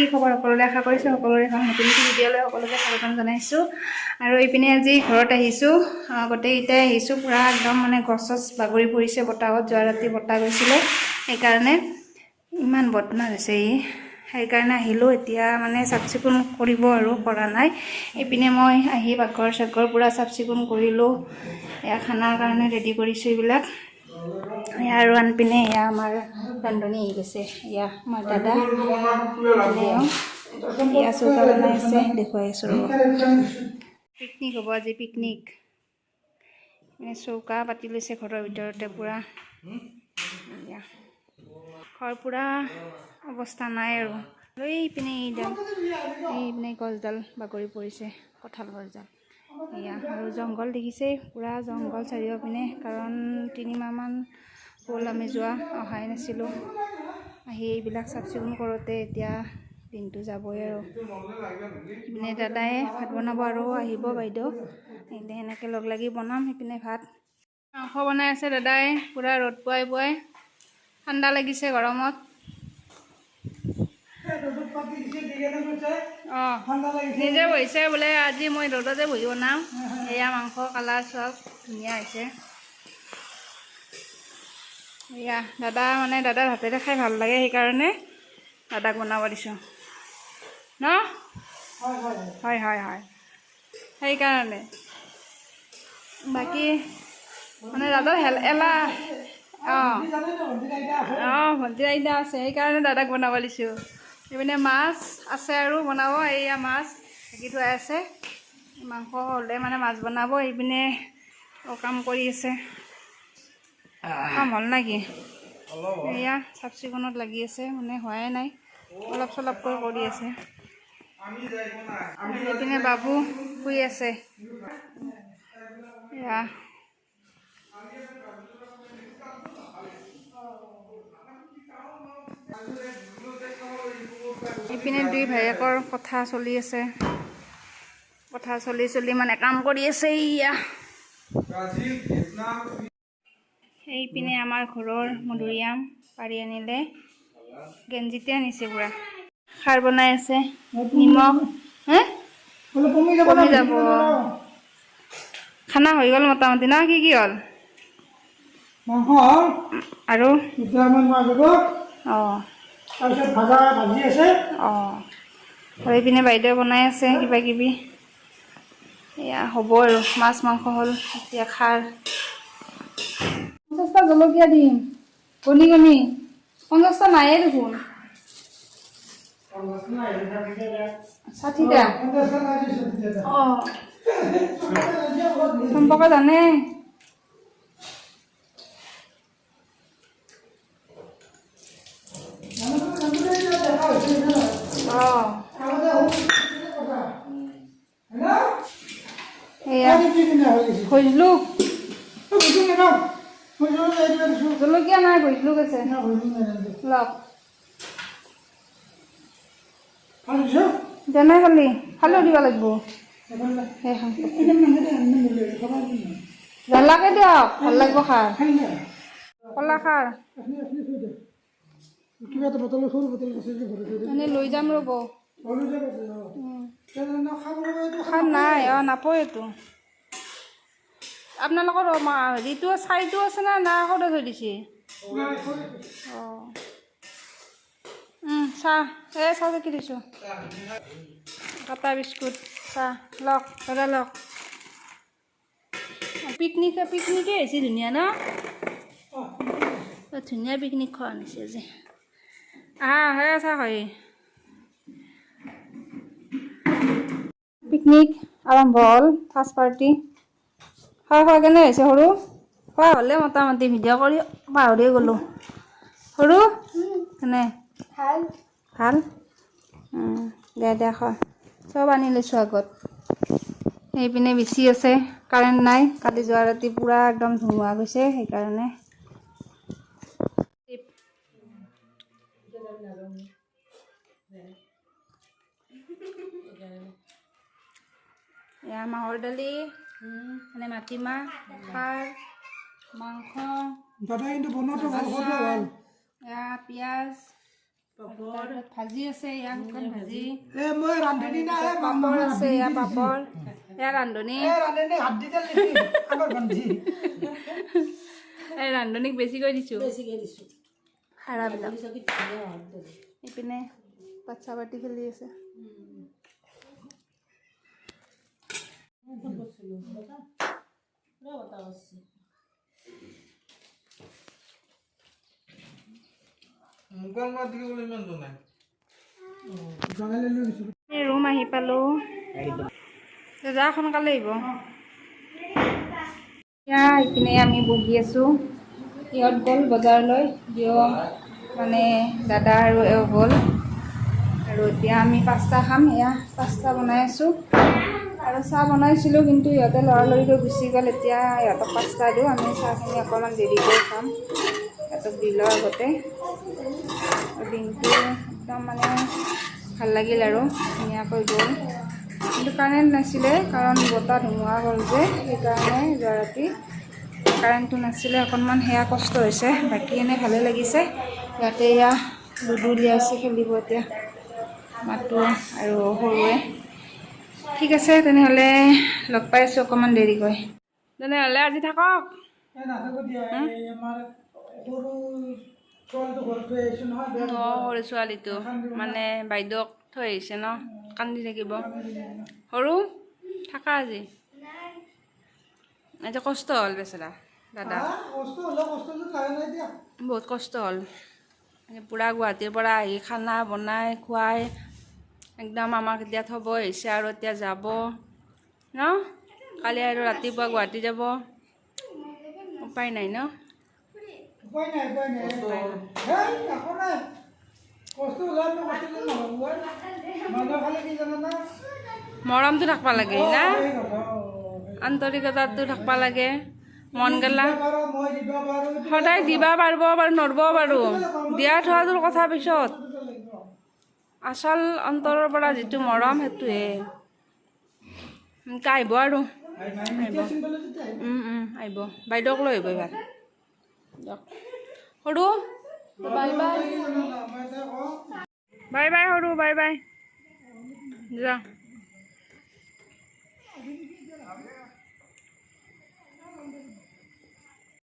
কি খবৰ? সকলোৰে আশা কৰিছোঁ সকলোৰে ভাল। নতুন নতুন ভিডিঅ'লৈ সকলোকে স্বাগতম জনাইছোঁ। আৰু এইপিনে আজি ঘৰত আহিছোঁ। আহ, গোটেইকেইটাই আহিছোঁ। পূৰা একদম মানে গছ চছ বাগৰি পৰিছে বতাহত যোৱা ৰাতি বতাহ গৈছিলে। সেইকাৰণে ইমান বদমাছ হৈছে ই। সেইকাৰণে আহিলোঁ। এতিয়া মানে চাফ চিকুণ কৰিব আৰু কৰা নাই। এইপিনে মই আহি পাকঘৰ চাকঘৰ পূৰা চাফ চিকুণ কৰিলোঁ। এয়া খানাৰ কাৰণে ৰেডি কৰিছোঁ এইবিলাক। এয়া আৰু আনপিনে এয়া আমাৰ ৰান্ধনি আহি গৈছে। এয়া আমাৰ দাদা এয়া চৌকা বনাই আছে দেখুৱাই আছোঁ ৰ'ব। পিকনিক হ'ব আজি পিকনিক। মানে চৌকা পাতি লৈছে ঘৰৰ ভিতৰতে পূৰা। এয়া। ঘৰ পূৰা অৱস্থা নাই আৰু। আৰু এইপিনে এইডাল এইপিনে গছডাল বাগৰি পৰিছে কঁঠাল গছডাল। এয়া আৰু জংঘল দেখিছেই পূৰা জংঘল চাৰিওপিনে কাৰণ তিনিমাহমান হ'ল আমি যোৱা অহাই নাছিলোঁ। আহি এইবিলাক চাফ চিকুণ কৰোঁতে এতিয়া দিনটো যাবই আৰু। ইপিনে দাদাই ভাত বনাব আৰু আহিব বাইদেউ এতিয়া এনেকৈ লগ লাগি বনাম সেইপিনে ভাত। মাংস বনাই আছে দাদাই পূৰা ৰ'দ পুৱাই পুৱাই ঠাণ্ডা লাগিছে গৰমত। অঁ। নিজে বহিছে বোলে আজি মই ৰ'দতে বহি বনাম। এয়া মাংস কালাৰ চব ধুনীয়া হৈছে। এয়া দাদা মানে দাদাৰ হাতেৰে খাই ভাল লাগে সেইকাৰণে দাদাক বনাব দিছোঁ। ন? হয় হয় হয়। সেইকাৰণে। বাকী মানে দাদাৰ হেল এলাহ অঁ। অঁ ভণ্টিৰ আইতা আছে সেইকাৰণে দাদাক বনাব দিছোঁ। এইপিনে মাছ আছে আৰু, বনাব। এইয়া মাছ ঢাকি থোৱাই আছে। মাংস হ'লে মানে মাছ বনাব। এইপিনে কাম কৰি আছে। কাম হ'ল নেকি? এয়া চাফ চিকুণত লাগি আছে মানে হোৱাই নাই। অলপ চলপকৈ কৰি আছে। এইপিনে বাবু শুই আছে। এয়া ইপিনে দুই ভায়েকৰ কথা চলি আছে। কথা চলি চলি মানে কাম কৰি আছে ইয়া সেইপিনে আমাৰ ঘৰৰ মধুৰিআম পাৰি আনিলে। গেঞ্জিতে আনিছে পূৰা। খাৰ বনাই আছে। নিমখ। কমি যাব। খানা হৈ গ'ল মোটামুটি ন? কি কি হ'ল? আৰু? অঁ। তাৰপিছত ভাজা ভাজি আছে। অঁ। আৰু এইপিনে বাইদেউ বনাই আছে কিবা কিবি এয়া হ'ব আৰু মাছ মাংস হ'ল এতিয়া খাৰ। পঞ্চাছটা জলকীয়া দিম। কণী কণী। পঞ্চাছটা নায়ে দেখোন। ষাঠিটা। অঁ। চম্পকে জানে। অঁ এয়া ভজলো জলকীয়া নাই ভজলো গৈছে লওক যেনে খালি খালেও দিব লাগিব সেইখন জ্বলাকে দিয়ক ভাল লাগিব খাৰ কলা খাৰ কিবা এটা বটল সৰু বটল আছে যে ঘৰতে এনেই লৈ যাম ৰ'ব। খাৰ নাই অঁ নাপয় এইটো। আপোনালোকৰ হেৰিটো চাইটো আছে না না সৰু থৈ দিছে। অঁ। চাহ এই চাহ চেকি দিছোঁ? কাটা বিস্কুট চাহ লওক দাদা লওক। পিকনিক পিকনিকে হৈছে ধুনীয়া ন? ধুনীয়া পিকনিক খোৱা আনিছে আজি। আহা হৈ আছা হয় পিকনিক আৰম্ভ হ'ল ফাৰ্ষ্ট পাৰ্টি খোৱা খোৱা কেনে হৈছে সৰু? খোৱা হ'লে মোটামুটি ভিডিঅ' কৰি পাহৰিয়ে গ'লোঁ। সৰু? কেনে? ভাল। দে দে খোৱা। চব আনি লৈছোঁ আগত। সেইপিনে বিচি আছে কাৰেণ্ট নাই। কালি যোৱা ৰাতি পূৰা একদম ধুমুহা গৈছে সেইকাৰণে। এয়া মাহৰ দালি মানে মাটিমাহ খাৰ মাংস দাদা কিন্তু বনোৱাটো ভাল খোৱাটো ভাল। এয়া পিঁয়াজ তাৰপিছত ভাজি আছে এয়া শুকান ভাজি। এ মই ৰান্ধনী না এ পাপৰ আছে এয়া পাপৰ। এয়া ৰান্ধনী। এ ৰান্ধনী হাত দিতে লিখি আমাৰ ভণ্টি এই ৰান্ধনীক বেছিকৈ দিছোঁ। বেছিকৈ দিছোঁ। খাৰাবিলাক। চকীত ধুনীয়া হয় দে। ইপিনে বাচ্ছা পাতি খেলি আছে। ৰুম আহি পালোঁ যা সোনকালে আহিব এতিয়া ইপিনে আমি বহি আছোঁ সিহঁত গ'ল বজাৰলৈ জিঅ' মানে দাদা আৰু এওঁ গ'ল এতিয়া আমি পাস্তা খাম এয়া পাস্তা বনাই আছোঁ। আৰু চাহ বনাইছিলোঁ কিন্তু ইহঁতে লৰালৰিকৈ গুচি গ'ল এতিয়া ইহঁতক পাস্তা দিওঁ আমি চাহখিনি অকণমান দেৰিকৈ খাম। সিহঁতক দি লওঁ আগতে। দিনটো একদম মানে ভাল লাগিল আৰু ধুনীয়াকৈ গ'ল। কিন্তু কাৰেণ্ট নাছিলে কাৰণ বতাহ ধুমুহা গ'ল যে সেইকাৰণে যোৱা ৰাতি কাৰেণ্টটো নাছিলে অকণমান সেয়া কষ্ট হৈছে বাকী এনেই ভালে লাগিছে। ইয়াতে এয়া লুডু উলিয়াইছে খেলিব এতিয়া। মাতো আৰু সৰুৱে। ঠিক আছে তেনেহ'লে লগ পাই আছোঁ অকণমান দেৰিকৈ। তেনেহ'লে আজি থাকক। অঁ সৰু ছোৱালীটো। মানে। বাইদেউক থৈ আহিছে ন? কান্দি থাকিব। সৰু থাকা আজি। আজি কষ্ট হ'ল বেচেৰা দাদা। বহুত কষ্ট হ'ল। পূৰা গুৱাহাটীৰ পৰা আহি খানা বনাই খুৱাই একদম আমাক এতিয়া থ'ব আহিছে আৰু এতিয়া যাব ন? কালি আৰু ৰাতিপুৱা গুৱাহাটী যাব। উপায় নাই ন? উপায় নাই উপায় নাই। হেই একো নাই। কষ্ট হ'লে আমি কষ্ট নহ'ব মানুহ খালে কি জানানা মৰমটো থাকিব লাগে না? এই কথা, অ, এই আন্তৰিকতাটো থাকিব লাগে। মন গেলা? দিবা পাৰো, মই দিবা পাৰো, এইটো সদায় দিবা পাৰিব পাৰো নৰব পাৰোঁ। দিয়া থোৱাটোৰ কথা পিছত। লাগিব। আচল অন্তৰৰ পৰা যিটো মৰম সেইটোহে এনেকে আহিব আৰু। আহিব। বাইদেউক লৈ আহিব এইবাৰ। সৰু, বাই বাই। বাই বাই সৰু, বাই বাই। যা।